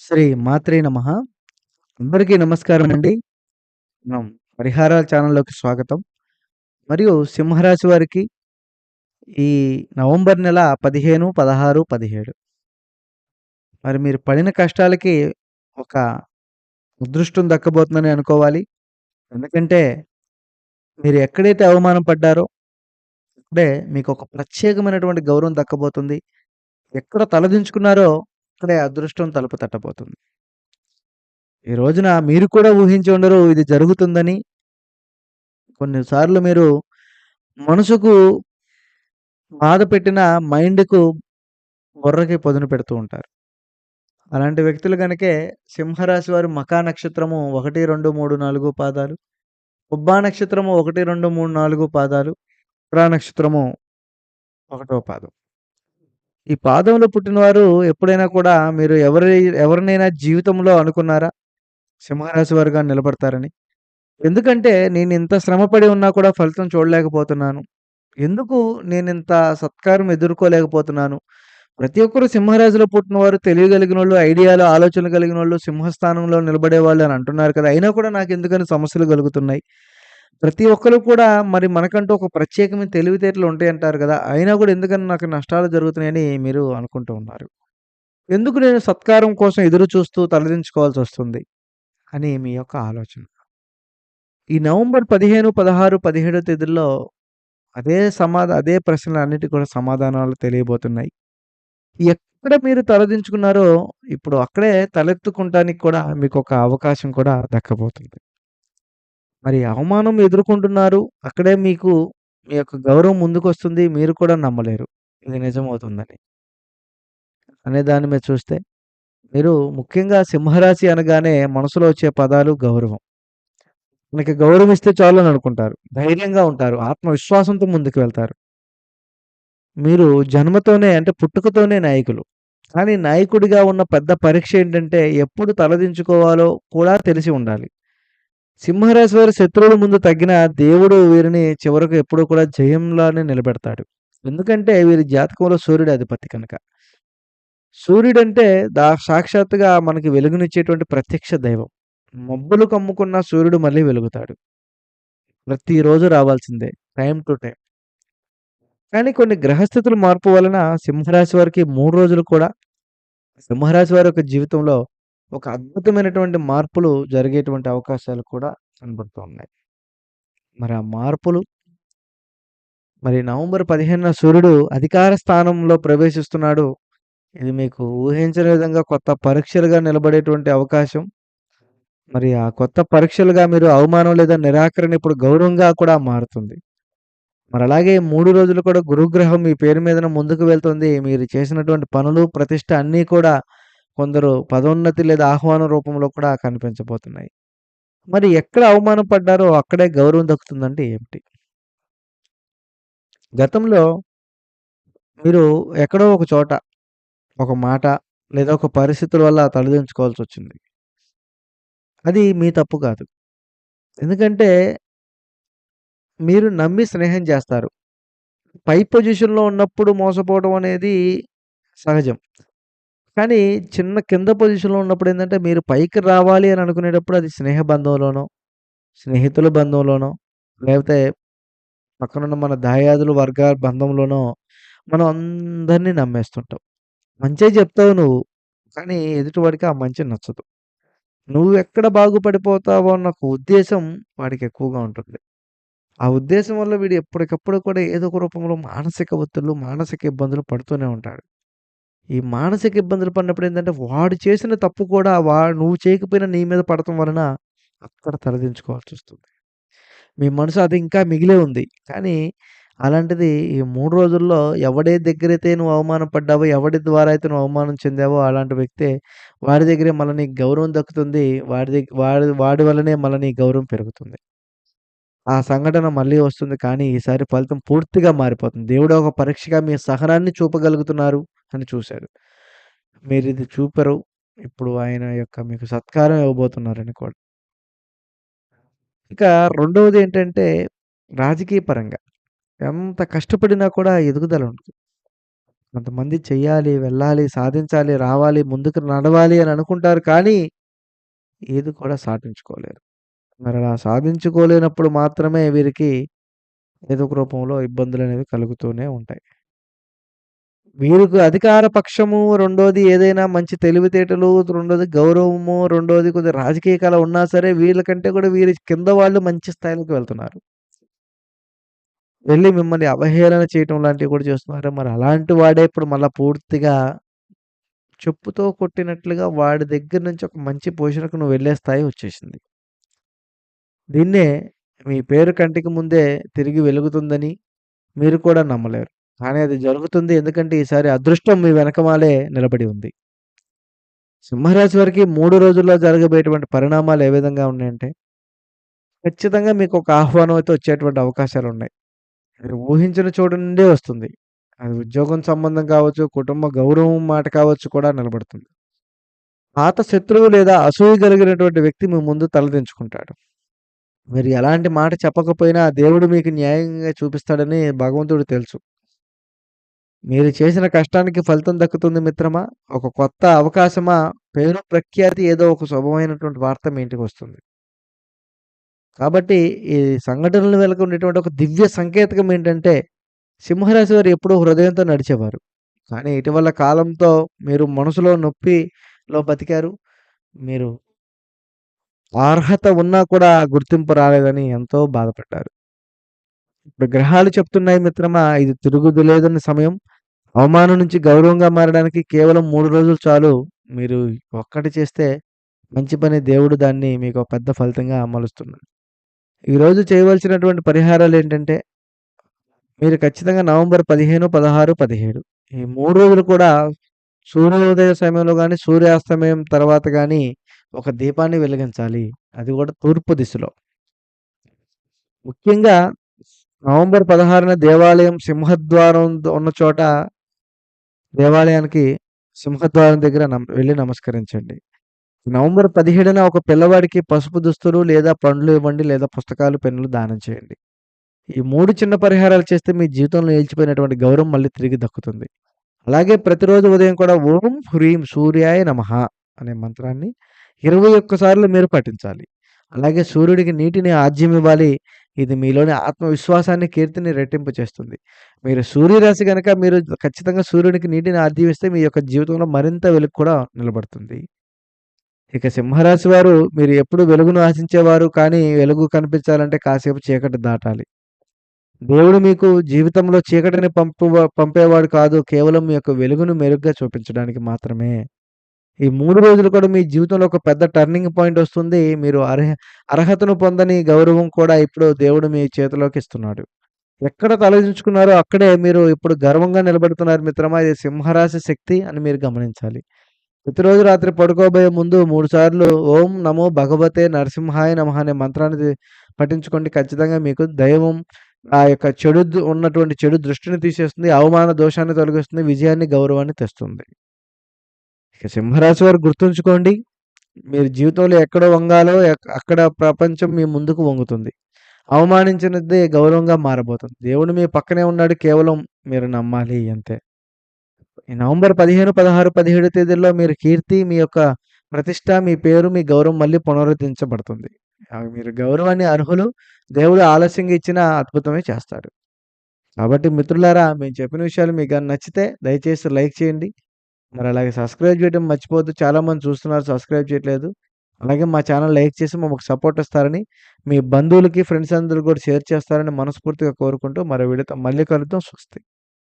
శ్రీ మాత్రే నమః. అందరికీ నమస్కారం అండి. మనం పరిహారాల ఛానల్‌లోకి స్వాగతం. మరియు సింహరాశి వారికి ఈ నవంబర్ నెల 15, 16, 17 మరి మీరు పడిన కష్టాలకి ఒక అదృష్టం దక్కబోతుందని అనుకోవాలి. ఎందుకంటే మీరు ఎక్కడైతే అవమానం పడ్డారో అక్కడే ఒక ప్రత్యేకమైనటువంటి గౌరవం దక్కబోతుంది. ఎక్కడ తలదించుకున్నారో అక్కడే అదృష్టం తలుపు తట్టబోతుంది. ఈ రోజున మీరు కూడా ఊహించి ఉండరు ఇది జరుగుతుందని. కొన్నిసార్లు మీరు మనసుకు బాధ పెట్టిన మైండ్‌కు బుర్రకి పొదును పెడుతూ ఉంటారు. అలాంటి వ్యక్తులు కనుకే సింహరాశి వారు మకా నక్షత్రము 1, 2, 3, 4 పాదాలు. ఉబ్బా నక్షత్రము 1, 2, 3, 4 పాదాలు. పురా నక్షత్రము ఒకటో పాదం. ఈ పాదంలో పుట్టినవారు ఎప్పుడైనా కూడా మీరు ఎవరి ఎవరినైనా జీవితంలో అనుకున్నారా? సింహరాశి వారుగా నిలబడతారని. ఎందుకంటే నేను ఇంత శ్రమపడి ఉన్నా కూడా ఫలితం చూడలేకపోతున్నాను. ఎందుకు నేను ఇంత సత్కారం ఎదుర్కోలేకపోతున్నాను. ప్రతి ఒక్కరు సింహరాశిలో పుట్టినవారు తెలియగలిగినోళ్ళు, ఐడియాలు, ఆలోచనలు కలిగిన వాళ్ళు సింహస్థానంలో నిలబడేవాళ్ళు అని అంటున్నారు కదా! అయినా కూడా నాకు ఎందుకని సమస్యలు కలుగుతున్నాయి. ప్రతి ఒక్కరు కూడా మరి మనకంటూ ఒక ప్రత్యేకమైన తెలివితేటలు ఉంటాయంటారు కదా! అయినా కూడా ఎందుకని నాకు నష్టాలు జరుగుతున్నాయని మీరు అనుకుంటూ ఉన్నారు. ఎందుకు నేను సత్కారం కోసం ఎదురు చూస్తూ తలదించుకోవాల్సొస్తుంది అని మీ యొక్క ఆలోచన. ఈ నవంబర్ 15, 16, 17 తేదీల్లో అదే సమాధ అదే ప్రశ్నలు అన్నిటి కూడా సమాధానాలు తెలియబోతున్నాయి. ఎక్కడ మీరు తలదించుకున్నారో ఇప్పుడు అక్కడే తలెత్తుకుంటానికి కూడా మీకు ఒక అవకాశం కూడా దక్కబోతుంది. మరి అవమానం ఎదుర్కొంటున్నారు. అక్కడే మీకు మీ యొక్క గౌరవం ముందుకొస్తుంది. మీరు కూడా నమ్మలేరు. ఇది నిజమవుతుందని. అనే దాని మీద చూస్తే మీరు ముఖ్యంగా సింహరాశి అనగానే మనసులో వచ్చే పదాలు గౌరవం. మనకి గౌరవం ఇస్తే చాలు అని అనుకుంటారు. ధైర్యంగా ఉంటారు. ఆత్మవిశ్వాసంతో ముందుకు వెళ్తారు. మీరు జన్మతోనే అంటే పుట్టుకతోనే నాయకులు. కానీ నాయకుడిగా ఉన్న పెద్ద పరీక్ష ఏంటంటే ఎప్పుడు తలదించుకోవాలో కూడా తెలిసి ఉండాలి. సింహరాశి వారి శత్రువుల ముందు తగ్గిన దేవుడు వీరిని చివరకు ఎప్పుడూ కూడా జయంలానే నిలబెడతాడు. ఎందుకంటే వీరి జాతకంలో సూర్యుడు అధిపతి కనుక. సూర్యుడంటే దా సాక్షాత్తుగా మనకి వెలుగునిచ్చేటువంటి ప్రత్యక్ష దైవం. మబ్బులు కమ్ముకున్న సూర్యుడు మళ్ళీ వెలుగుతాడు. ప్రతిరోజు రావాల్సిందే. టైం టు టైం కానీ కొన్ని గ్రహస్థితుల మార్పు వలన సింహరాశి వారికి మూడు రోజులు కూడా సింహరాశి వారి యొక్క జీవితంలో ఒక అద్భుతమైనటువంటి మార్పులు జరిగేటువంటి అవకాశాలు కూడా కనబడుతూ ఉన్నాయి. మరి ఆ మార్పులు మరి నవంబర్ 15న సూర్యుడు అధికార స్థానంలో ప్రవేశిస్తున్నాడు. ఇది మీకు ఊహించని విధంగా కొత్త పరీక్షలుగా నిలబడేటువంటి అవకాశం. మరి ఆ కొత్త పరీక్షలుగా మీరు అవమానం లేదా నిరాకరణ ఇప్పుడు గౌరవంగా కూడా మారుతుంది. మరి అలాగే మూడు రోజులు కూడా గురుగ్రహం మీ పేరు మీదన ముందుకు వెళ్తుంది. మీరు చేసినటువంటి పనులు, ప్రతిష్ట అన్నీ కూడా కొందరు పదోన్నతి లేదా ఆహ్వాన రూపంలో కూడా కనిపించబోతున్నాయి. మరి ఎక్కడ అవమానం పడ్డారో అక్కడే గౌరవం దక్కుతుందంటే ఏమిటి? గతంలో మీరు ఎక్కడో ఒక చోట ఒక మాట లేదా ఒక పరిస్థితుల వల్ల తలదించుకోవాల్సి వచ్చింది అది మీ తప్పు కాదు. ఎందుకంటే మీరు నమ్మి స్నేహం చేస్తారు. పై పొజిషన్‌లో ఉన్నప్పుడు మోసపోవడం అనేది సహజం. కానీ చిన్న కింద పొజిషన్‌లో ఉన్నప్పుడు ఏంటంటే మీరు పైకి రావాలి అని అనుకునేటప్పుడు అది స్నేహ బంధంలోనో, స్నేహితుల బంధంలోనో, లేకపోతే పక్కనున్న మన దాయాదుల వర్గాల బంధంలోనో మనం అందరిని నమ్మేస్తుంటాం. మంచే చెప్తావు నువ్వు. కానీ ఎదుటివాడికి ఆ మంచి నచ్చదు. నువ్వు ఎక్కడ బాగుపడిపోతావో అన్న ఒక ఉద్దేశం వాడికి ఎక్కువగా ఉంటుంది. ఆ ఉద్దేశం వల్ల వీడు ఎప్పటికప్పుడు కూడా ఏదో ఒక రూపంలో మానసిక ఒత్తిళ్ళు మానసిక ఇబ్బందులు పడుతూనే ఉంటాడు. ఈ మానసిక ఇబ్బందులు పడినప్పుడు ఏంటంటే వాడు చేసిన తప్పు కూడా వా నువ్వు చేయకపోయినా నీ మీద పడటం వలన అక్కడ తలదించుకోవాల్సొస్తుంది. మీ మనసు అది ఇంకా మిగిలే ఉంది. కానీ అలాంటిది ఈ మూడు రోజుల్లో ఎవడి దగ్గరైతే నువ్వు అవమానం పడ్డావో, ఎవడి ద్వారా అయితే నువ్వు అవమానం చెందావో అలాంటి వ్యక్తే వాడి దగ్గరే మళ్ళీ నీకు గౌరవం దక్కుతుంది. వాడి దగ్గర వాడి వాడి వల్లనే మళ్ళీ నీ గౌరవం పెరుగుతుంది. ఆ సంఘటన మళ్ళీ వస్తుంది. కానీ ఈసారి ఫలితం పూర్తిగా మారిపోతుంది. దేవుడు ఒక పరీక్షగా మీ సహనాన్ని చూపగలుగుతున్నారు అని చూశారు మీరు ఇది చూపరు. ఇప్పుడు ఆయన యొక్క మీకు సత్కారం ఇవ్వబోతున్నారని కూడా. ఇక రెండవదేంటంటే రాజకీయ పరంగా ఎంత కష్టపడినా కూడా ఎదుగుదల ఉంటుంది కొంతమంది చెయ్యాలి, వెళ్ళాలి, సాధించాలి, రావాలి, ముందుకు నడవాలి అని అనుకుంటారు. కానీ ఏది కూడా సాధించుకోలేరు. అలా సాధించుకోలేనప్పుడు మాత్రమే వీరికి ఏదో ఒక రూపంలో ఇబ్బందులనేవి కలుగుతూనే ఉంటాయి. వీరికి అధికార పక్షము, రెండోది ఏదైనా మంచి తెలివితేటలు, రెండోది గౌరవము, రెండోది కొద్దిగా రాజకీయ కళ ఉన్నా సరే వీళ్ళకంటే కూడా వీరి కింద వాళ్ళు మంచి స్థాయిలోకి వెళ్తున్నారు. వెళ్ళి మిమ్మల్ని అవహేళన చేయటం లాంటివి కూడా చేస్తున్నారు. మరి అలాంటి వాడే ఇప్పుడు మళ్ళీ పూర్తిగా చెప్పుతో కొట్టినట్లుగా వాడి దగ్గర నుంచి ఒక మంచి పొజిషన్‌కి నువ్వు వెళ్ళే స్థాయి వచ్చేసింది. దీన్నే మీ పేరు కంటికి ముందే తిరిగి వెలుగుతుందని మీరు కూడా నమ్మలేరు. కానీ అది జరుగుతుంది. ఎందుకంటే ఈసారి అదృష్టం మీ వెనకమాలే నిలబడి ఉంది. సింహరాశి వారికి మూడు రోజుల్లో జరగబోయేటువంటి పరిణామాలు ఏ విధంగా ఉన్నాయంటే ఖచ్చితంగా మీకు ఒక ఆహ్వానం అయితే వచ్చేటువంటి అవకాశాలున్నాయి. మీరు ఊహించిన చోటు నుండే వస్తుంది. అది ఉద్యోగం సంబంధం కావచ్చు, కుటుంబ గౌరవం మాట కావచ్చు కూడా నిలబడుతుంది. పాత శత్రువు లేదా అసూయ కలిగినటువంటి వ్యక్తి మీ ముందు తలదించుకుంటాడు. మీరు ఎలాంటి మాట చెప్పకపోయినా దేవుడు మీకు న్యాయంగా చూపిస్తాడని భగవంతుడు తెలుసు. మీరు చేసిన కష్టానికి ఫలితం దక్కుతుంది మిత్రమా. ఒక కొత్త అవకాశమా, పేరు ప్రఖ్యాతి ఏదో ఒక శుభమైనటువంటి వార్త మీ ఇంటికొస్తుంది. కాబట్టి ఈ సంఘటనల వెనుక ఉండేటువంటి ఒక దివ్య సంకేతకం ఏంటంటే సింహరాశి వారు ఎప్పుడూ హృదయంతో నడిచేవారు. కానీ ఇటీవల కాలంతో మీరు మనసులో నొప్పిలో బతికారు. మీరు అర్హత ఉన్నా కూడా గుర్తింపు రాలేదని ఎంతో బాధపడ్డారు. ఇప్పుడు గ్రహాలు చెప్తున్నాయి మిత్రమా ఇది తిరుగులేదని సమయం. అవమానం నుంచి గౌరవంగా మారడానికి కేవలం మూడు రోజులు చాలు. మీరు ఒక్కటి చేస్తే మంచి పని దేవుడు దాన్ని మీకు పెద్ద ఫలితంగా అమలుస్తున్నాడు ఈరోజు చేయవలసినటువంటి పరిహారాలు ఏంటంటే మీరు ఖచ్చితంగా నవంబర్ 15, 16, 17 ఈ మూడు రోజులు కూడా సూర్యోదయ సమయంలో కానీ సూర్యాస్తమయం తర్వాత కానీ ఒక దీపాన్ని వెలిగించాలి. అది కూడా తూర్పు దిశలో. ముఖ్యంగా నవంబర్ 16న దేవాలయం సింహద్వారం ఉన్న చోట దేవాలయానికి సింహద్వారం దగ్గర నమ్ వెళ్ళి నమస్కరించండి. నవంబర్ 17న ఒక పిల్లవాడికి పసుపు దుస్తులు లేదా పండ్లు ఇవ్వండి లేదా పుస్తకాలు, పెన్నులు దానం చేయండి. ఈ మూడు చిన్న పరిహారాలు చేస్తే మీ జీవితంలో నిలిచిపోయినటువంటి గౌరవం మళ్ళీ తిరిగి దక్కుతుంది. అలాగే ప్రతిరోజు ఉదయం కూడా ఓం హ్రీం సూర్యాయ నమః అనే మంత్రాన్ని ఇరవై ఒక్కసార్లు మీరు పఠించాలి. అలాగే సూర్యుడికి నీటిని ఆజ్యం ఇవ్వాలి. ఇది మీలోని ఆత్మవిశ్వాసాన్ని, కీర్తిని రెట్టింపు చేస్తుంది. మీరు సూర్యరాశి కనుక మీరు ఖచ్చితంగా సూర్యునికి నీటిని ఆర్జీవిస్తే మీ యొక్క జీవితంలో మరింత వెలుగు కూడా నిలబడుతుంది. ఇక సింహరాశి వారు మీరు ఎప్పుడు వెలుగును ఆశించేవారు కానీ వెలుగు కనిపించాలంటే కాసేపు చీకటి దాటాలి. దేవుడు మీకు జీవితంలో చీకటిని పంపు పంపేవాడు కాదు. కేవలం మీ యొక్క వెలుగును మెరుగ్గా చూపించడానికి మాత్రమే. ఈ మూడు రోజులు కూడా మీ జీవితంలో ఒక పెద్ద టర్నింగ్ పాయింట్ వస్తుంది. మీరు అర్హ అర్హతను పొందని గౌరవం కూడా ఇప్పుడు దేవుడు మీ చేతిలోకి ఇస్తున్నాడు. ఎక్కడ తలదించుకున్నారో అక్కడే మీరు ఇప్పుడు గర్వంగా నిలబడుతున్నారు మిత్రమా. ఇది సింహరాశి శక్తి అని మీరు గమనించాలి. ప్రతిరోజు రాత్రి పడుకోబోయే ముందు మూడు సార్లు ఓం నమో భగవతే నరసింహాయ నమ అనే మంత్రాన్ని పఠించుకోండి. ఖచ్చితంగా మీకు దైవం ఆ యొక్క చెడు ఉన్నటువంటి చెడు దృష్టిని తీసేస్తుంది. అవమాన దోషాన్ని తొలగిస్తుంది. విజయాన్ని, గౌరవాన్ని తెస్తుంది. ఇక సింహరాశి వారు గుర్తుంచుకోండి. మీరు జీవితంలో ఎక్కడ వంగాలో అక్కడ ప్రపంచం మీ ముందుకు వంగుతుంది. అవమానించినదే గౌరవంగా మారబోతుంది. దేవుడు మీ పక్కనే ఉన్నాడు. కేవలం మీరు నమ్మాలి అంతే. ఈ నవంబర్ 15, 16, 17 తేదీల్లో మీరు కీర్తి, మీ యొక్క ప్రతిష్ట, మీ పేరు, మీ గౌరవం మళ్ళీ పునరుద్ధరించబడుతుంది. మీరు గౌరవాన్ని అర్హులు. దేవుడు ఆలస్యంగా ఇచ్చిన అద్భుతమే చేస్తాడు. కాబట్టి మిత్రులారా మేము చెప్పిన విషయాలు మీకు నచ్చితే దయచేసి లైక్ చేయండి. మరి అలాగే సబ్స్క్రైబ్ చేయడం మర్చిపోవద్దు. చాలామంది చూస్తున్నారు సబ్స్క్రైబ్ చేయట్లేదు. అలాగే మా ఛానల్ లైక్ చేసి మాకు సపోర్ట్ ఇస్తారని, మీ బంధువులకి, ఫ్రెండ్స్ అందరూ కూడా షేర్ చేస్తారని మనస్ఫూర్తిగా కోరుకుంటూ మరో వీడియోతో మళ్ళీ కలుద్దాం. స్వస్తి.